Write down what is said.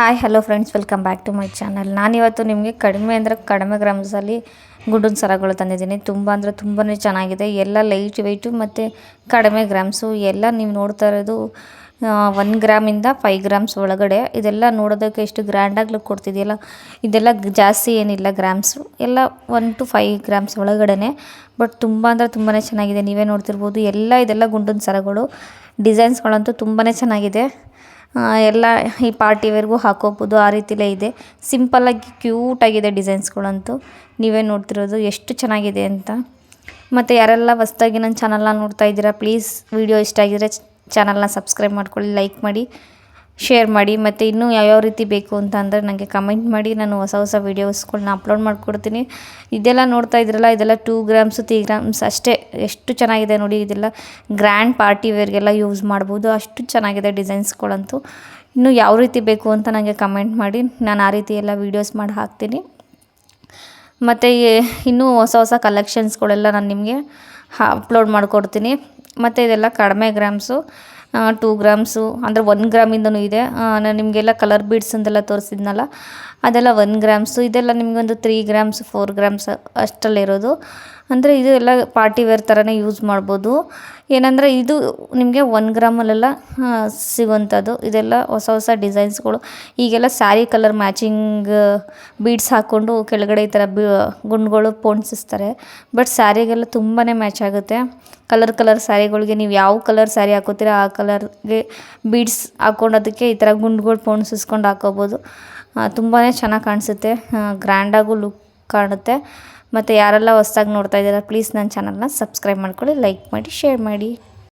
Hi hello friends welcome back to my channel ನಾನಿವತ್ತು ನಿಮಗೆ ಕಡಿಮೆ ಅಂದರೆ ಕಡಿಮೆ ಗ್ರಾಮ್ಸಲ್ಲಿ ಗುಡ್ಡನ್ ಸರಗಳು ತಂದಿದ್ದೀನಿ. ತುಂಬ ಅಂದರೆ ತುಂಬಾ ಚೆನ್ನಾಗಿದೆ. ಎಲ್ಲ ಲೈಟ್ ವೆಯ್ಟು ಮತ್ತು ಕಡಿಮೆ ಗ್ರಾಮ್ಸು ಎಲ್ಲ ನೀವು ನೋಡ್ತಾ ಇರೋದು ಒನ್ ಗ್ರಾಮಿಂದ ಫೈ ಗ್ರಾಮ್ಸ್ ಒಳಗಡೆ. ಇದೆಲ್ಲ ನೋಡೋದಕ್ಕೆ ಎಷ್ಟು ಗ್ರ್ಯಾಂಡಾಗಿ ಲುಕ್ ಕೊಡ್ತಿದೆಯಲ್ಲ, ಇದೆಲ್ಲ ಜಾಸ್ತಿ ಏನಿಲ್ಲ ಗ್ರಾಮ್ಸು ಎಲ್ಲ ಒನ್ ಟು ಫೈ ಗ್ರಾಮ್ಸ್ ಒಳಗಡೆ ಬಟ್ ತುಂಬ ಅಂದರೆ ತುಂಬಾ ಚೆನ್ನಾಗಿದೆ. ನೀವೇ ನೋಡ್ತಿರ್ಬೋದು. ಎಲ್ಲ ಇದೆಲ್ಲ ಗುಂಡಿನ ಸರಗಳು. ಡಿಸೈನ್ಸ್ಗಳಂತೂ ತುಂಬಾ ಚೆನ್ನಾಗಿದೆ. ಎಲ್ಲ ಈ ಪಾರ್ಟಿ ವೇರ್ಗೂ ಹಾಕೋಬೋದು, ಆ ರೀತಿಲೇ ಇದೆ. ಸಿಂಪಲ್ಲಾಗಿ ಕ್ಯೂಟಾಗಿದೆ ಡಿಸೈನ್ಸ್ಗಳಂತೂ ನೀವೇ ನೋಡ್ತಿರೋದು ಎಷ್ಟು ಚೆನ್ನಾಗಿದೆ ಅಂತ. ಮತ್ತು ಯಾರೆಲ್ಲ ಹೊಸ್ದಾಗಿ ನನ್ನ ಚಾನಲ್ನ ನೋಡ್ತಾ ಇದ್ದೀರಾ ಪ್ಲೀಸ್ ವಿಡಿಯೋ ಇಷ್ಟ ಆಗಿದ್ದರೆ ಚಾನಲ್ನ ಸಬ್ಸ್ಕ್ರೈಬ್ ಮಾಡ್ಕೊಳ್ಳಿ ಲೈಕ್ ಮಾಡಿ. ಶೇರ್ ಮಾಡಿ, ಮತ್ತು ಇನ್ನೂ ಯಾವ್ಯಾವ ರೀತಿ ಬೇಕು ಅಂತ ಅಂದರೆ ನನಗೆ ಕಮೆಂಟ್ ಮಾಡಿ, ನಾನು ಹೊಸ ಹೊಸ ವೀಡಿಯೋಸ್ಗಳನ್ನ ಅಪ್ಲೋಡ್ ಮಾಡಿಕೊಡ್ತೀನಿ. ಇದೆಲ್ಲ ನೋಡ್ತಾ ಇದ್ರಲ್ಲ, ಇದೆಲ್ಲ ಟೂ ಗ್ರಾಮ್ಸು ತ್ರೀ ಗ್ರಾಮ್ಸ್ ಅಷ್ಟೇ. ಎಷ್ಟು ಚೆನ್ನಾಗಿದೆ ನೋಡಿ, ಇದೆಲ್ಲ ಗ್ರ್ಯಾಂಡ್ ಪಾರ್ಟಿ ವೇರ್ಗೆಲ್ಲ ಯೂಸ್ ಮಾಡ್ಬೋದು. ಅಷ್ಟು ಚೆನ್ನಾಗಿದೆ ಡಿಸೈನ್ಸ್ಗಳಂತೂ ಇನ್ನು ಯಾವ ರೀತಿ ಬೇಕು ಅಂತ ನನಗೆ ಕಮೆಂಟ್ ಮಾಡಿ, ನಾನು ಆ ರೀತಿ ಎಲ್ಲ ವೀಡಿಯೋಸ್ ಮಾಡಿ ಹಾಕ್ತೀನಿ. ಮತ್ತು ಇನ್ನೂ ಹೊಸ ಹೊಸ ಕಲೆಕ್ಷನ್ಸ್ಗಳೆಲ್ಲ ನಾನು ನಿಮಗೆ ಅಪ್ಲೋಡ್ ಮಾಡಿಕೊಡ್ತೀನಿ. ಮತ್ತು ಇದೆಲ್ಲ ಕಡಿಮೆ ಗ್ರಾಮ್ಸು ಟೂ ಗ್ರಾಮ್ಸು ಅಂದರೆ ಒನ್ ಗ್ರಾಮಿಂದಲೂ ಇದೆ. ನಾನು ನಿಮಗೆಲ್ಲ ಕಲರ್ ಬೀಡ್ಸ್ ಅಂತೆಲ್ಲ ತೋರಿಸಿದ್ನಲ್ಲ, ಅದೆಲ್ಲ ಒನ್ ಗ್ರಾಮ್ಸು ಇದೆಲ್ಲ ನಿಮಗೊಂದು ತ್ರೀ ಗ್ರಾಮ್ಸ್ ಫೋರ್ ಗ್ರಾಮ್ಸ್ ಅಷ್ಟರಲ್ಲಿರೋದು ಅಂದರೆ ಇದು ಎಲ್ಲ ಪಾರ್ಟಿ ವೇರ್ ಥರನೇ ಯೂಸ್ ಮಾಡ್ಬೋದು. ಏನಂದರೆ ಇದು ನಿಮಗೆ ಒನ್ ಗ್ರಾಮಲ್ಲೆಲ್ಲ ಸಿಗುವಂಥದ್ದು. ಇದೆಲ್ಲ ಹೊಸ ಹೊಸ ಡಿಸೈನ್ಸ್ಗಳು ಈಗೆಲ್ಲ ಸ್ಯಾರಿ ಕಲರ್ ಮ್ಯಾಚಿಂಗ್ ಬೀಡ್ಸ್ ಹಾಕ್ಕೊಂಡು ಕೆಳಗಡೆ ಈ ಥರ ಬಿ, ಗುಂಡುಗಳು ಪೋಣಿಸ್ತಾರೆ ಬಟ್ ಸ್ಯಾರಿಗೆಲ್ಲ ತುಂಬಾ ಮ್ಯಾಚ್ ಆಗುತ್ತೆ. ಕಲರ್ ಕಲರ್ ಸ್ಯಾರಿಗಳಿಗೆ ನೀವು ಯಾವ ಕಲರ್ ಸ್ಯಾರಿ ಹಾಕೋತೀರ ಆ ಕಲರ್ಗೆ ಬೀಡ್ಸ್ ಹಾಕ್ಕೊಂಡೋದಕ್ಕೆ ಈ ಥರ ಗುಂಡುಗಳು ಪೋಣಿಸಿಸ್ಕೊಂಡು ಹಾಕೋಬೋದು. ತುಂಬಾ ಚೆನ್ನಾಗಿ ಕಾಣಿಸುತ್ತೆ. ಗ್ರ್ಯಾಂಡಾಗೂ ಲುಕ್ ಕಾಣುತ್ತೆ. ಮತ್ತು ಯಾರೆಲ್ಲ ಹೊಸ್ದಾಗಿ ನೋಡ್ತಾ ಇದ್ದೀರಾ ಪ್ಲೀಸ್ ನನ್ನ ಚಾನಲ್ನ ಸಬ್ಸ್ಕ್ರೈಬ್ ಮಾಡ್ಕೊಳ್ಳಿ ಲೈಕ್ ಮಾಡಿ ಶೇರ್ ಮಾಡಿ.